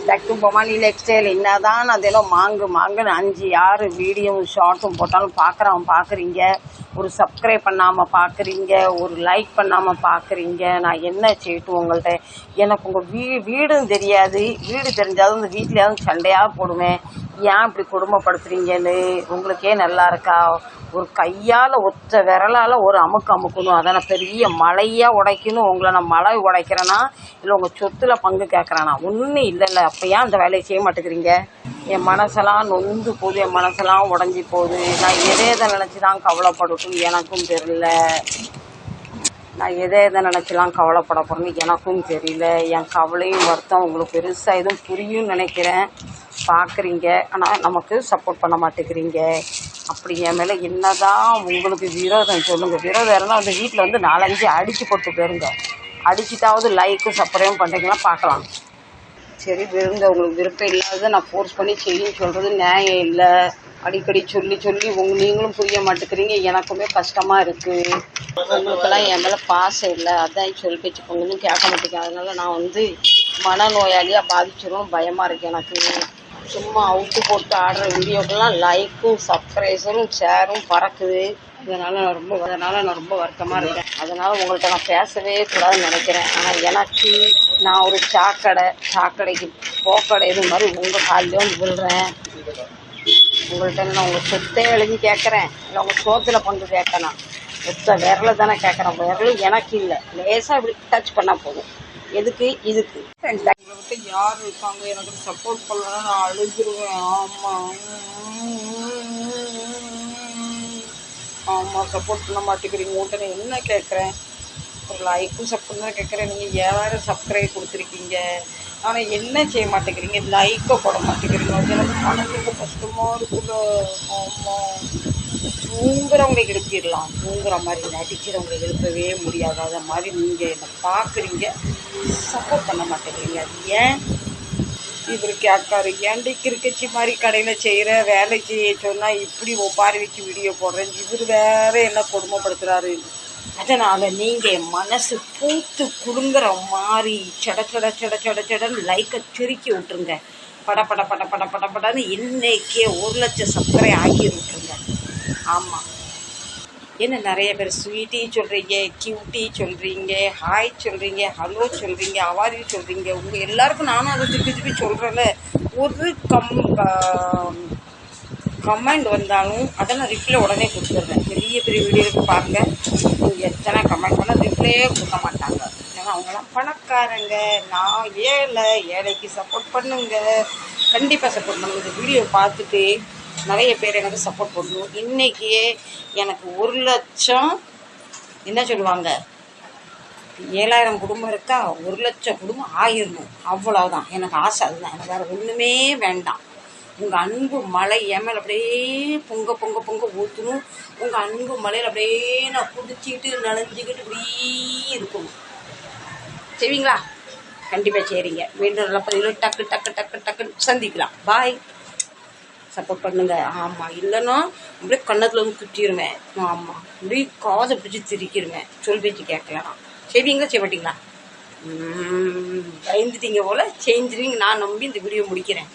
Back to Bhavani life style என்னதான் நான் தினம் மாங்கு மாங்குன்னு அஞ்சு ஆறு வீடியோவும் ஷார்ட்டும் போட்டாலும் பார்க்குறவன் பார்க்குறீங்க ஒரு சப்ஸ்கிரைப் பண்ணாமல் பார்க்குறீங்க ஒரு லைக் பண்ணாமல் பார்க்குறீங்க நான் என்ன செய்யட்டும் உங்கள்கிட்ட எனக்கு உங்கள் வீ வீடும் தெரியாது. வீடு தெரிஞ்சாலும் இந்த வீட்லையாவது சண்டையாக போடுவேன். ஏன் இப்படி குடும்பப்படுத்துறீங்கன்னு உங்களுக்கே நல்லா இருக்கா? ஒரு கையால் ஒத்த விரலால் ஒரு அமுக்கு அமுக்கணும். அதை நான் பெரிய மலையாக உடைக்கணும். உங்களை நான் மலை உடைக்கிறேன்னா இல்லை உங்கள் சொத்தில் பங்கு கேட்குறேன்னா ஒன்றும் இல்லைல்ல. அப்போ ஏன் அந்த வேலையை செய்ய மாட்டேங்கிறீங்க? என் மனசெல்லாம் நொந்து போகுது. என் மனசெல்லாம் உடஞ்சி போகுது. நான் எதை எதை நினச்சி தான் கவலைப்படட்டும்? எனக்கும் தெரியல. நான் எதை எதை நினச்சிலாம் கவலைப்பட போகிறேன்னு எனக்கும் தெரியல. என் கவலையும் வருத்தம் உங்களுக்கு பெருசாக எதுவும் புரியும்னு நினைக்கிறேன். பார்க்குறீங்க ஆனால் நமக்கு சப்போர்ட் பண்ண மாட்டேங்கிறீங்க. அப்படி என் மேலே என்னதான் உங்களுக்கு விரோதம் சொல்லுங்கள் விரோதம் இருந்தால் வந்து வீட்டில் வந்து நாலஞ்சு அடித்து போட்டு போயிருங்க அடிச்சுட்டாவது லைக்கும் சப்பரையும் பண்ணுறீங்களா பார்க்கலாம் சரி விருந்த உங்களுக்கு விருப்பம் இல்லாத நான் ஃபோர்ஸ் பண்ணி செய்யுன்னு சொல்கிறது நியாயம் இல்லை. அடிக்கடி சொல்லி சொல்லி உங்க நீங்களும் புரிய மாட்டேங்கிறீங்க. எனக்குமே கஷ்டமாக இருக்குது உங்களுக்கெல்லாம் என் மேலே பாசம் இல்லை. அதான் சொல்லி பேச்சு கேட்க மாட்டேங்க அதனால நான் வந்து மனநோயாளியாக பாதிச்சிடும் பயமாக இருக்கு எனக்கு. சும்மா அவுட்டு போட்டு ஆடுற வீடியோக்கெல்லாம் லைக்கும் சப்ஸ்கிரைஸரும் ஷேரும் பறக்குது. இதனால் நான் ரொம்ப அதனால் நான் ரொம்ப வருத்தமாக இருக்கேன். அதனால் உங்கள்கிட்ட நான் பேசவே கூடாதுன்னு நினைக்கிறேன். ஆனால் எனக்கு நான் ஒரு சாக்கடை சாக்கடைக்கு போக்கடை இது மாதிரி உங்கள் காலிலே வந்து விழுறேன். உங்கள்கிட்ட நான் உங்கள் சொத்தை எழுதி கேட்குறேன் இல்லை உங்கள் சோத்தில் பங்கு கேட்கணும் சொத்தை விரல தானே கேட்குறேன் விரலும் எனக்கு இல்லை. லேசாக இப்படி டச் பண்ணால் போதும். எதுக்கு? இதுக்கு. யார் இருக்காங்க? எனக்கு சப்போர்ட் பண்ணலன்னா நான் அழுதுருவேன். ஆமாம் ஆமாம் சப்போர்ட் பண்ண மாட்டேங்கிறீங்க. உங்கள்கிட்ட நான் என்ன கேட்குறேன்? ஒரு லைக்கும் சப்போர்ட் தான் கேட்குறேன். நீங்கள் ஏழாயிரம் சப்ஸ்கிரைப் கொடுத்துருக்கீங்க? ஆனால் என்ன செய்ய மாட்டேங்கிறீங்க? லைக்கை போட மாட்டேங்கிறீங்க. எனக்கு மனசுக்கு கஷ்டமாக இருக்குல்ல ஆமாம் தூங்குறவங்களை எழுப்பிடலாம். தூங்குற மாதிரி நடிக்கிறவங்களை எழுப்பவே முடியாது. அதை மாதிரி நீங்கள் என்னை பார்க்குறீங்க சப்போர்ட் பண்ண மாட்டேங்கிறீங்க. அது ஏன்? இவர் கேட்காரு ஏன்டி கிரிக்கச்சி மாதிரி கடையில் செய்கிற வேலை செய்ய சொன்னால் இப்படி ஒப்பாரி வச்சு வீடியோ போடுறேன். இவர் வேற என்ன கொடுமைப்படுத்துகிறாரு அதனால் நீங்கள் மனசு பூத்து குடுங்குற மாதிரி சட சட சட சட சடன்னு லைக்கை திருக்கி விட்டுருங்க. பட பட பட பட பட படன்னு இன்னைக்கே ஒரு லட்சம் சர்க்கரை ஆக்கி விட்டுருங்க. ஆமாம் என்ன நிறைய பேர் ஸ்வீட்டி சொல்கிறீங்க கியூட்டி சொல்கிறீங்க ஹாய் சொல்கிறீங்க ஹலோ சொல்கிறீங்க அவாரி சொல்கிறீங்க உங்கள் எல்லாருக்கும் நானும் அதை திருப்பி திருப்பி சொல்கிறேன்ல ஒரு கம் கமெண்ட் வந்தாலும் அதை நான் ரிப்ளை உடனே கொடுத்துட்றேன். பெரிய பெரிய வீடியோவுக்கு பாருங்கள் எத்தனை கமெண்ட் பண்ணால் ரிப்ளையே கொடுக்க மாட்டாங்க. ஏன்னா அவங்களாம் பணக்காரங்க. நான் ஏழை. ஏழைக்கு சப்போர்ட் பண்ணுங்க. கண்டிப்பாக சப்போர்ட் பண்ணுங்க. இந்த வீடியோ பார்த்துட்டு நிறைய பேர் எனக்கு சப்போர்ட் பண்ணணும். இன்னைக்கே எனக்கு ஒரு லட்சம் என்ன சொல்லுவாங்க? ஏழாயிரம் குடும்பம் இருக்கா? ஒரு லட்சம் குடும்பம் ஆயிடணும் அவ்வளவுதான். எனக்கு ஆசை அதுதான். எனக்கு வேறு ஒன்றுமே வேண்டாம். உங்கள் அன்பு மலை என் மேலே அப்படியே பொங்க பொங்க பொங்க ஊற்றணும் உங்கள் அன்பு மலையில் அப்படியே நான் குடிச்சிக்கிட்டு நனைஞ்சிக்கிட்டு இப்படியே இருக்கணும். செய்வீங்களா கண்டிப்பாக சரிங்க. மீண்டும் நல்ல டக்கு டக்கு டக்கு டக்குன்னு சந்திக்கலாம். பாய் சப்போர்ட் பண்ணுங்க. ஆமாம் இல்லைன்னா அப்படியே கண்ணத்தில் வந்து குத்திடுவேன் ஆமாம் அப்படியே காதை பிடிச்சி திரிக்கிருவேன். சொல் பேச்சு கேட்கலாம். செய்வீங்களா செய்ய மாட்டீங்களா பயந்துட்டீங்க போல். செஞ்சிருவீங்க நான் நம்பி இந்த வீடியோ முடிக்கிறேன்.